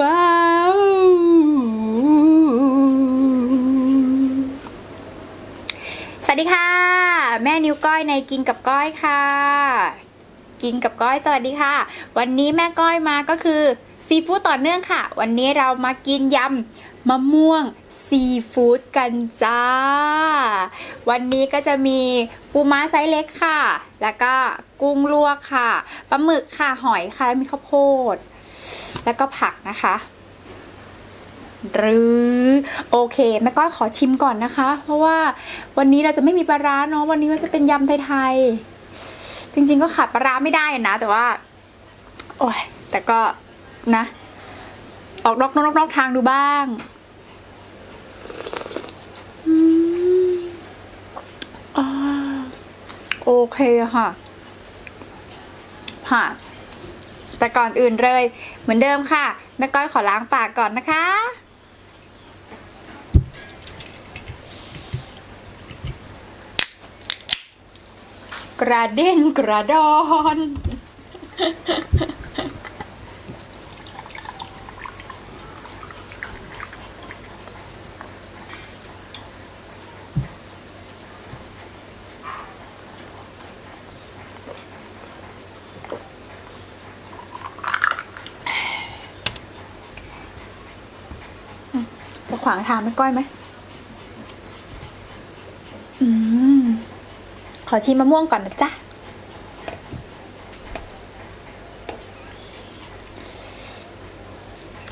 ว้าวสวัสดีค่ะ แม่นิ้วก้อยในกินกับก้อยค่ะ กินกับก้อยสวัสดีค่ะ วันนี้แม่ก้อยมาก็คือซีฟู้ดต่อเนื่องค่ะ วันนี้เรามากินยำมะม่วงซีฟู้ดกันจ้า วันนี้ก็จะมีปูม้าไซส์เล็กค่ะ แล้วก็กุ้งลวกค่ะปลาหมึกค่ะหอยค่ะแล้วมีข้าวโพด แล้วก็ผักนะคะหรือโอเคแม่ก้อยขอชิมก่อนนะคะ เพราะว่าวันนี้เราจะไม่มีปลาร้าเนาะวันนี้ก็จะเป็นยำไทยๆจริง ๆ ก็ขาดปลาร้าไม่ได้นะ แต่ว่า โอ้ยแต่ก็นะ ออกนอกนอกนอกทางดูบ้างอืมอ่าโอเคค่ะผ่าน แต่ก่อนอื่นเลย เหมือนเดิมค่ะ แม่ก้อยขอล้างปากก่อนนะคะ กระเด็นกระดอน จะขวางทางแม่ก้อยไหม อืม ขอชิมมะม่วงก่อนนะจ๊ะ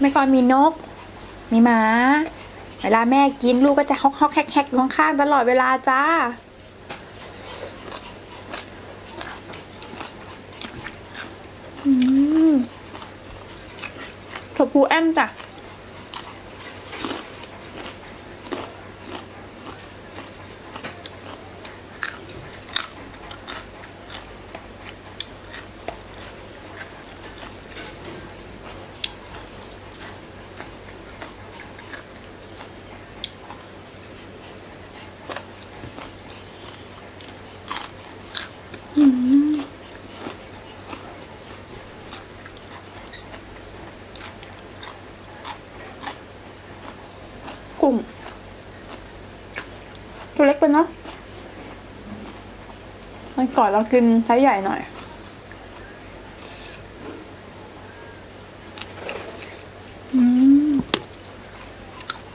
แม่ก้อยมีนก มีหมา เวลาแม่กินลูกก็จะฮอกฮอกแฮกแฮกข้างๆตลอดเวลาจ้าอืมชมพูแอมจ้ะ้งตัวเล็กไปเนาะมันก่อนเรากินไซส์ใหญ่หน่อย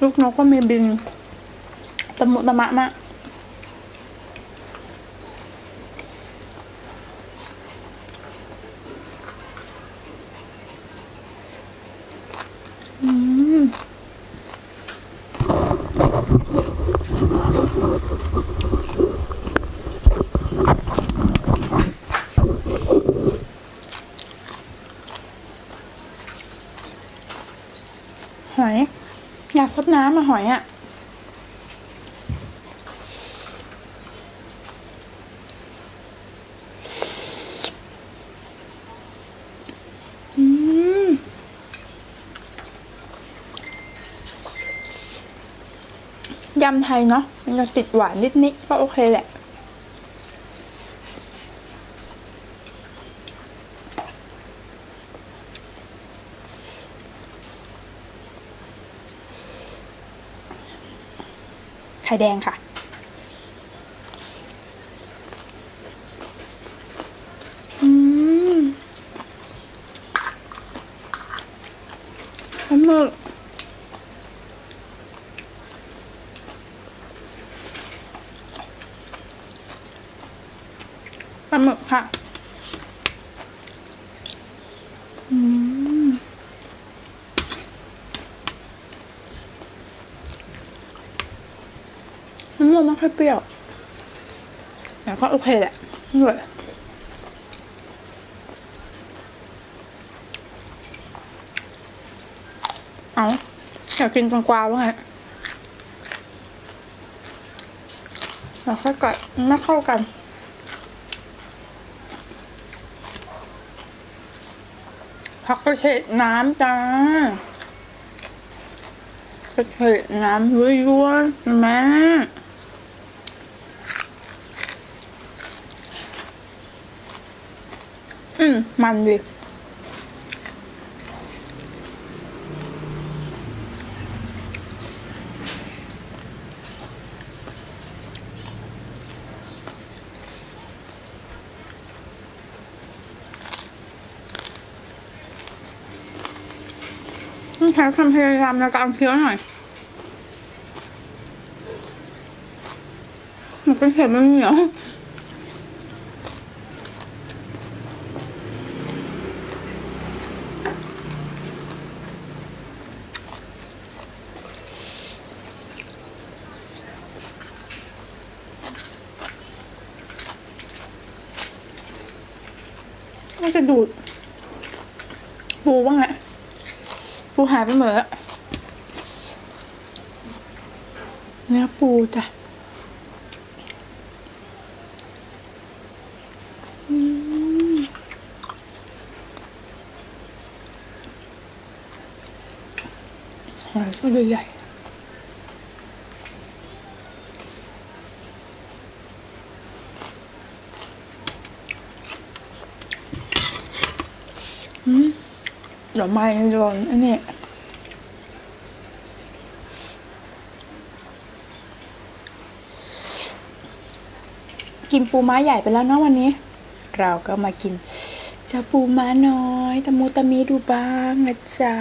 ลูกนกก็มีบินตะมุตะมะมาก อืม หอย อยากซ ดน้ำมาหอยอะ่ะอืมยำไทยเนาะมันจะติดหวานนิดๆก็โอเคแหละ ไข่แดงค่ะ อืมหอมมึกปลาหมึกค่ะ อืม มะม่วงไม่ ค่อยเปรี้ยวแต่ก็โอเคแหละอร่อยเอาอยากกินกวางกวาวะไงแล้วค่อยกัดไม่เข้ากันผักกระเฉดน้ำจ้ากระเฉดน้ำยั่วๆแม่ มมันดีต้องใช้ความพยายามในการเคี้ยวหน่อยมันเป็นเห็ดมันเหนียว ดูดปูบ้างแหละปูหายไปหมดแล้วเนื้อปูจ้ะอืมหอยก็ใหญ่ๆอืม เดี๋ยว ไม่โดนอันนี้กินปูม้าใหญ่ไปแล้วเนาะวันนี้ เราก็มากินเจ้าปูม้าน้อยตะมูตะมีดูบ้างนะจ๊ะ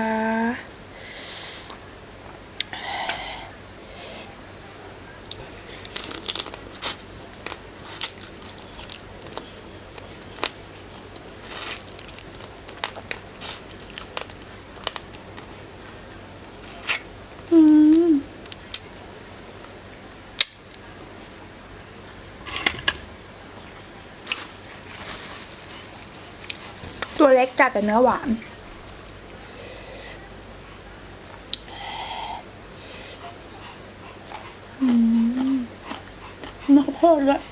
ตัวเล็กจัดแต่เนื้อหวาน อืมเนื้อข้าวโพดด้วย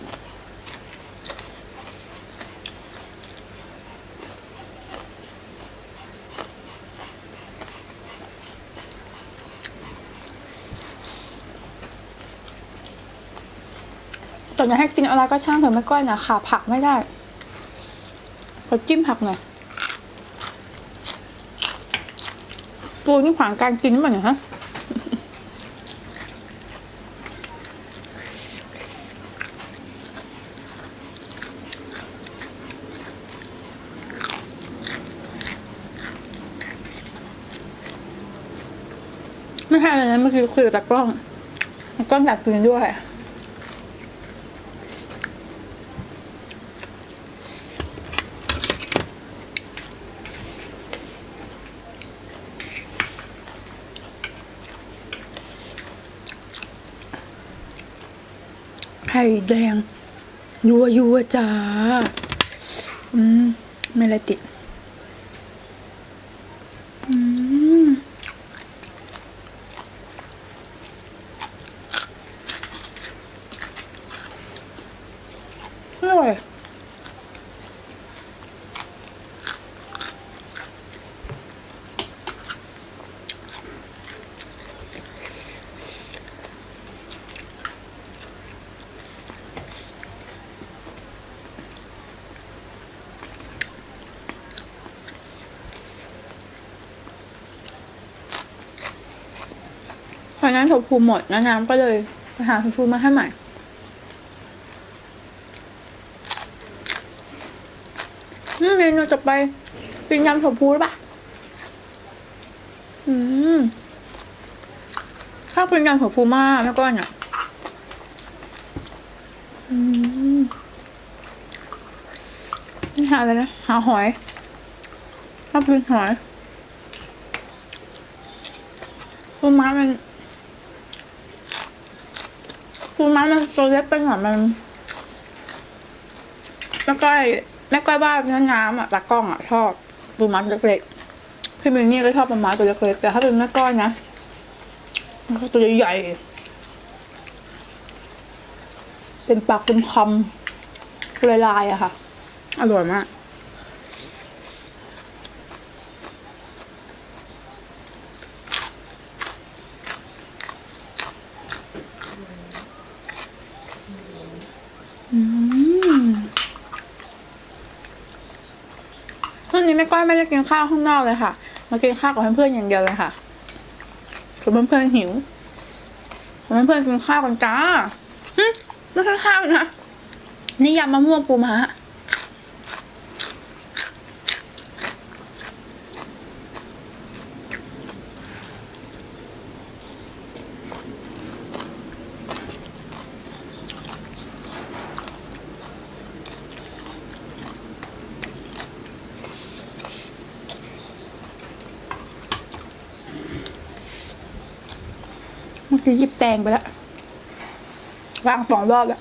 ตอนนี้ให้กินอะไรก็ช่างเถอะไม่ก้อยนะขาผักไม่ได้ ขอจิ้มผักหน่อย ตัวนี่ขวางการกินมั้งเนี่ยฮะไม่ใช่เลยนะเมื่อกี้คุยกับตากล้องตากล้องอยากกินด้วย ไข่แดง ยัวยัวจ้า อืม ไม่ละติด อืม อร่อยเพราะ นั้นถั่วพูหมดนะน้ำก็เลยไปหาถั่วพูมาให้ใหม่ อืมเมนูจะไปกินยำถั่วพูหรือเปล่าอืมชอบกินยำถั่วพูมากแม่ก้อนอะอืมนี่หาอะไรนะ หาหอยชอบกินหอยปูม้ามัน ปูม้ามันตัวเล็กไปหน่อยมันแม่ก้อยแม่ก้อยว่าเนื้อน้ำอะตากล้องอะชอบปูม้าเล็กๆพี่มินนี่ก็ชอบปูม้าตัวเล็กๆแต่ถ้าเป็นแม่ก้อยนะมันก็ตัวใหญ่ๆเป็นปากเป็นคำลายๆอะค่ะ อร่อยมาก ช่วงนี้แม่ก้อยไม่ได้กินข้าวข้างนอกเลยค่ะ มากินข้าวกับเพื่อนๆอย่างเดียวเลยค่ะส่วนเพื่อนๆหิวส่วนเพื่อนๆกินข้าวกันจ้าหึไม่ใช่ข้าวนะนี่ยำมะม่วงปูม้า เมื่อยิบแตงไปแล้ววางสองรอบแล้ว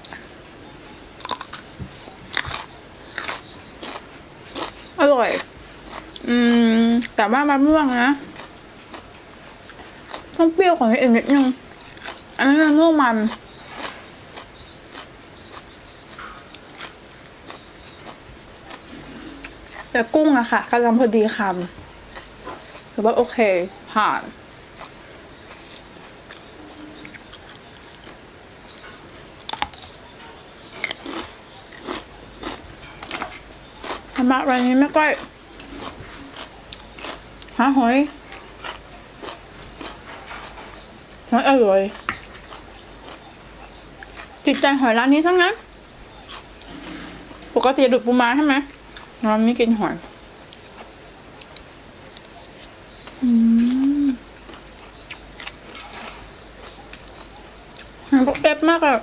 อร่อย อืม แต่ว่ามันม่วงนะต้องเปรี้ยวของอื่นนิดนึงอันนี้มันม่วงมันแต่กุ้งอะค่ะกำลังพอดีคำถือว่าโอเค ผ่าน รมะวันนี้ไม่ก้อยหาหอยหอยอร่อยติดใจหอยร้านนี้ทั้งนั้น ปกติดูดปูมาใช่ไหมร้านนี้กินหอยอืมหอยบอกเอฟมากอะ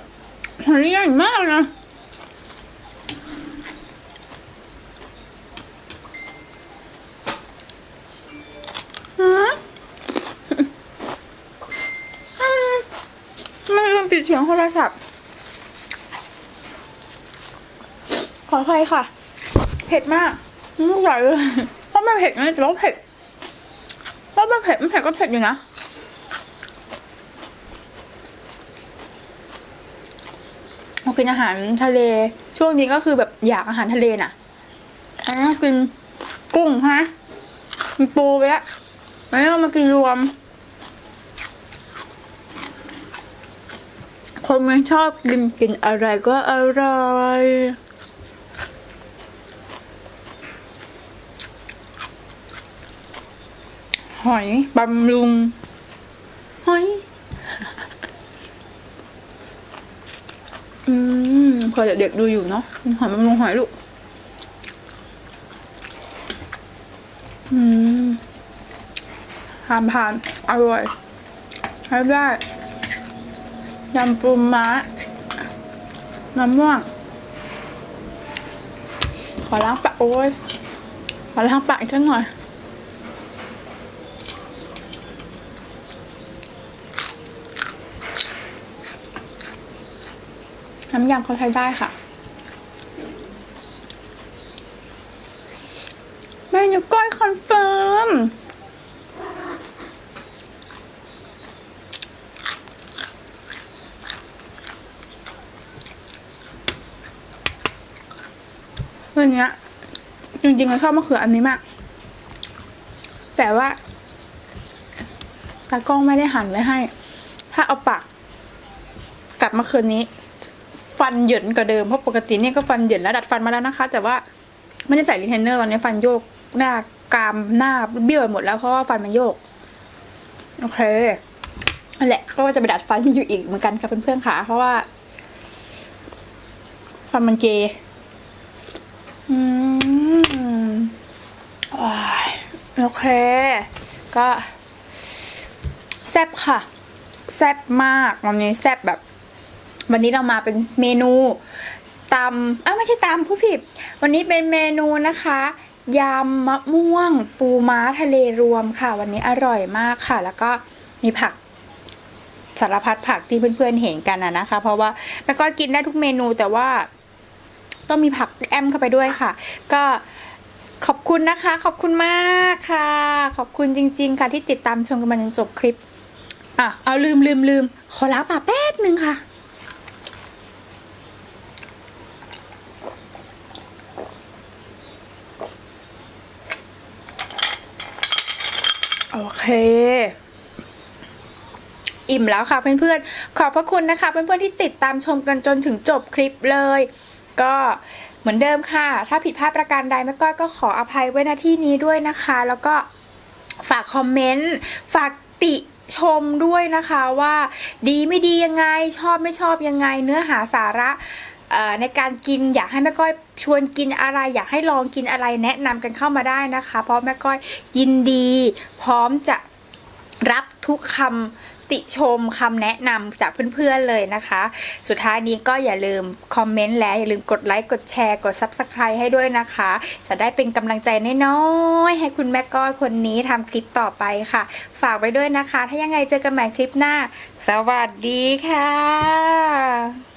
หอยใหญ่มากนะ ฮะไม่ ติดเสียงโทรศัพท์ ขออภัยค่ะ เผ็ดมากไม่ไหวเลยเพราะไม่เผ็ดนะแต่ว่าเผ็ดเพราะไม่เผ็ดไม่เผ็ดก็เผ็ดอยู่นะเรากินอาหารทะเล ช่วงนี้ก็คือแบบอยากอาหารทะเลน่ะอันนี้กินกุ้งฮะมีปูไปแล้วอันนี้เรามากินรวม คนไม่ชอบกินกินอะไรก็อร่อยหอยบำรุงหอย อืมเผื่อเด็กๆดูอยู่เนาะกินหอยบำรุงหอยลูก อืมผ่านผ่านอร่อยใช้ได้ ยำปูม้าน้ำม่วง ขอล้างปากโอ้ย ขอล้างปากอีกสักหน่อยน้ำยำเขาใช้ได้ค่ะ เมนูก้อยคอนเฟิร์ม วันเนี้ยจริงๆเราชอบมะเขืออันนี้มาก แต่ว่าตากล้องไม่ได้หั่นไว้ให้ ถ้าเอาปากกลับมะเขือนี้ ฟันเหยินกว่าเดิมเพราะปกติเนี่ยก็ฟันเหยินแล้วดัดฟันมาแล้วนะคะ แต่ว่าไม่ได้ใส่รีเทนเนอร์ตอนนี้ฟันโยกหน้ากรามหน้าเบี้ยวไปหมดแล้วเพราะว่าฟันมันโยกโอเคนั่นแหละก็จะไปดัดฟันอยู่อีกเหมือนกันค่ะเพื่อนๆค่ะเพราะว่าฟันมันเกย อืมอ่าโอเค ก็แซ่บค่ะ แซ่บมากวันนี้แซ่บแบบ วันนี้เรามาเป็นเมนูตำอ้าวไม่ใช่ตำผู้ผิด วันนี้เป็นเมนูนะคะยำมะม่วง ปูม้าทะเลรวมค่ะ วันนี้อร่อยมากค่ะ แล้วก็มีผักสารพัดผักที่เพื่อนๆเห็นกันอะนะคะ เพราะว่าแม่ก็กินได้ทุกเมนูแต่ว่า ต้องมีผักแอมเข้าไปด้วยค่ะ ก็ขอบคุณนะคะ ขอบคุณมากค่ะ ขอบคุณจริง ๆ ค่ะที่ติดตามชมกันมาจนจบคลิปอะเอาลืมลืมลืมขอล้างปากแป๊บหนึ่งค่ะโอเค อิ่มแล้วค่ะเพื่อนๆ ขอบพระคุณนะคะ เพื่อนๆที่ติดตามชมกันจนถึงจบคลิปเลย ก็เหมือนเดิมค่ะ ถ้าผิดพลาดประการใดแม่ก้อยก็ขออภัยไว้ณที่นี้ด้วยนะคะ แล้วก็ฝากคอมเมนต์ ฝากติชมด้วยนะคะว่าดีไม่ดียังไงชอบไม่ชอบยังไง เนื้อหาสาระในการกินอยากให้แม่ก้อยชวนกินอะไร อยากให้ลองกินอะไรแนะนำกันเข้ามาได้นะคะ เพราะแม่ก้อยยินดี พร้อมจะรับทุกคำ ติชมคำแนะนำจากเพื่อนๆเลยนะคะ สุดท้ายนี้ก็อย่าลืมคอมเมนต์และอย่าลืมกดไลค์กดแชร์กด Subscribe ให้ด้วยนะคะ จะได้เป็นกำลังใจน้อยๆให้คุณแม่ก้อยคนนี้ทำคลิปต่อไปค่ะ ฝากไว้ด้วยนะคะ ถ้ายังไงเจอกันใหม่คลิปหน้า สวัสดีค่ะ